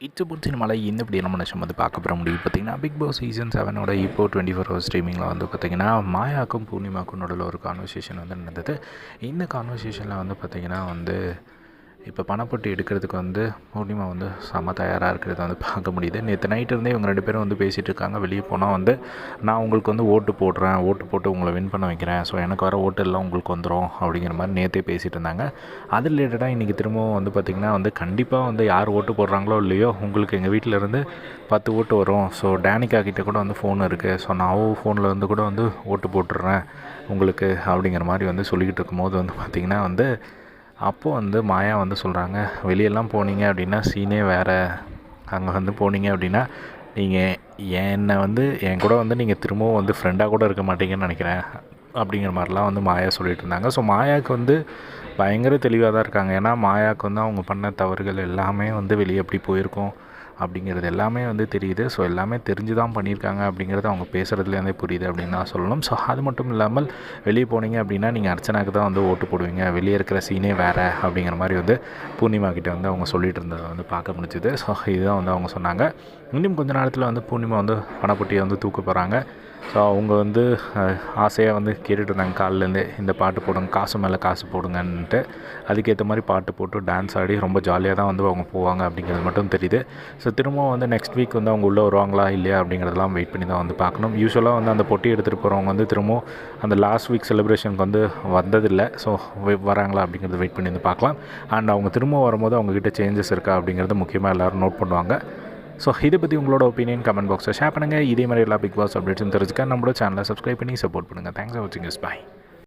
இச்சபுட் மலை இந்த இப்படி நம்ம நினச்சம் வந்து பார்க்க போகிற முடியும் பார்த்தீங்கன்னா பிக் பாஸ் சீசன் செவனோட இப்போ டுவெண்ட்டி ஃபோர் ஹவர்ஸ் ஸ்ட்ரீமிங்கில் வந்து பார்த்திங்கன்னா மாயாக்கும் பூர்ணிமாக்கும் நடுவில் ஒரு கான்வர்சேஷன் வந்து நடந்தது. இந்த கான்வர்சேஷனில் வந்து பார்த்திங்கன்னா வந்து இப்போ பணப்பட்டு எடுக்கிறதுக்கு வந்து பூர்ணிமா வந்து செம தயாராக இருக்கிறத வந்து பார்க்க முடியுது. நேற்று நைட்டு இருந்தே இவங்க ரெண்டு பேரும் வந்து பேசிகிட்டு இருக்காங்க. வெளியே போனால் வந்து நான் உங்களுக்கு வந்து ஓட்டு போடுறேன். ஓட்டு போட்டு உங்களை வின் பண்ண வைக்கிறேன். ஸோ எனக்கு வர ஓட்டு எல்லாம் உங்களுக்கு வந்துடும் அப்படிங்கிற மாதிரி நேற்றே பேசிகிட்டு இருந்தாங்க. அது ரிலேட்டடாக இன்றைக்கி திரும்பவும் வந்து பார்த்திங்கன்னா வந்து கண்டிப்பாக வந்து யார் ஓட்டு போடுறாங்களோ இல்லையோ உங்களுக்கு எங்கள் வீட்டில் இருந்து பத்து ஓட்டு வரும். ஸோ டேனிகா கிட்டே கூட வந்து ஃபோன் இருக்குது ஸோ நான் ஃபோனில் வந்து கூட வந்து ஓட்டு போட்டுடுறேன் உங்களுக்கு அப்படிங்கிற மாதிரி வந்து சொல்லிக்கிட்டு இருக்கும்போது வந்து பார்த்திங்கன்னா வந்து அப்போது வந்து மாயா வந்து சொல்கிறாங்க வெளியெல்லாம் போனீங்க அப்படின்னா சீனே வேறு. அங்கே வந்து போனீங்க அப்படின்னா நீங்கள் என்னை வந்து என் கூட வந்து நீங்கள் திரும்பவும் வந்து ஃப்ரெண்டாக கூட இருக்க மாட்டீங்கன்னு நினைக்கிறேன். அப்படிங்கிற மாதிரிலாம் வந்து மாயா சொல்லிட்டு இருந்தாங்க. ஸோ மாயாவுக்கு வந்து பயங்கர தெளிவாக தான் இருக்காங்க. ஏன்னா மாயாவுக்கு வந்து அவங்க பண்ண தவறுகள் எல்லாமே வந்து வெளியே எப்படி போயிருக்கோம். அப்படிங்கிறது எல்லாமே வந்து தெரியுது. ஸோ எல்லாமே தெரிஞ்சு தான் பண்ணியிருக்காங்க அப்படிங்கிறது அவங்க பேசுகிறதுலேருந்தே புரியுது அப்படின்னு தான் சொல்லணும். ஸோ அது மட்டும் இல்லாமல் வெளியே போனீங்க அப்படின்னா நீங்கள் அர்ச்சனாக்கு தான் வந்து ஓட்டு போடுவீங்க. வெளியே இருக்கிற சீனே வேறு அப்படிங்கிற மாதிரி வந்து பூர்ணிமா கிட்டே வந்து அவங்க சொல்லிட்டு இருந்ததை வந்து பார்க்க முடிஞ்சுது. ஸோ இதுதான் வந்து அவங்க சொன்னாங்க. இன்னும் கொஞ்ச நேரத்தில் வந்து பூர்ணிமா வந்து பணப்பட்டியை வந்து தூக்க போகிறாங்க ஸோ அவங்க வந்து ஆசையாக வந்து கேட்டுட்டு இருந்தாங்க காலிலேருந்து இந்த பாட்டு போடுங்க காசு மேலே காசு போடுங்கன்ட்டு. அதுக்கேற்ற மாதிரி பாட்டு போட்டு டான்ஸ் ஆடி ரொம்ப ஜாலியாக தான் வந்து அவங்க போவாங்க அப்படிங்கிறது மட்டும் தெரியுது. ஸோ திரும்பவும் வந்து நெக்ஸ்ட் வீக் வந்து அவங்க உள்ளே வருவாங்களா இல்லையா அப்படிங்கிறதெல்லாம் வெயிட் பண்ணி தான் வந்து பார்க்கணும். யூஸ்வலாக வந்து அந்த பொட்டி எடுத்துகிட்டு போகிறவங்க வந்து திரும்பவும் அந்த லாஸ்ட் வீக் செலிப்ரேஷனுக்கு வந்து வந்ததில்லை. ஸோ வராங்களா அப்படிங்கிறத வெயிட் பண்ணி வந்து பார்க்கலாம். அண்ட் அவங்க திரும்ப வரும்போது அவங்கக்கிட்ட சேஞ்சஸ் இருக்கா அப்படிங்கிறது முக்கியமாக எல்லோரும் நோட் பண்ணுவாங்க. ஸோ இதை பற்றி உங்களோட ஒப்பீனியன் கமெண்ட் பாக்ஸில் ஷேர் பண்ணுங்கள் இதே மாதிரி எல்லா பிக் பாஸ் அப்டேட்ஸும் தெரிஞ்சுக்க நம்மளோட சேனலை சப்ஸ்கிரைப் பண்ணி சப்போர்ட் பண்ணுங்கள் தேங்க்ஸ் ஃபார் வாட்சிங் இஸ் பாய்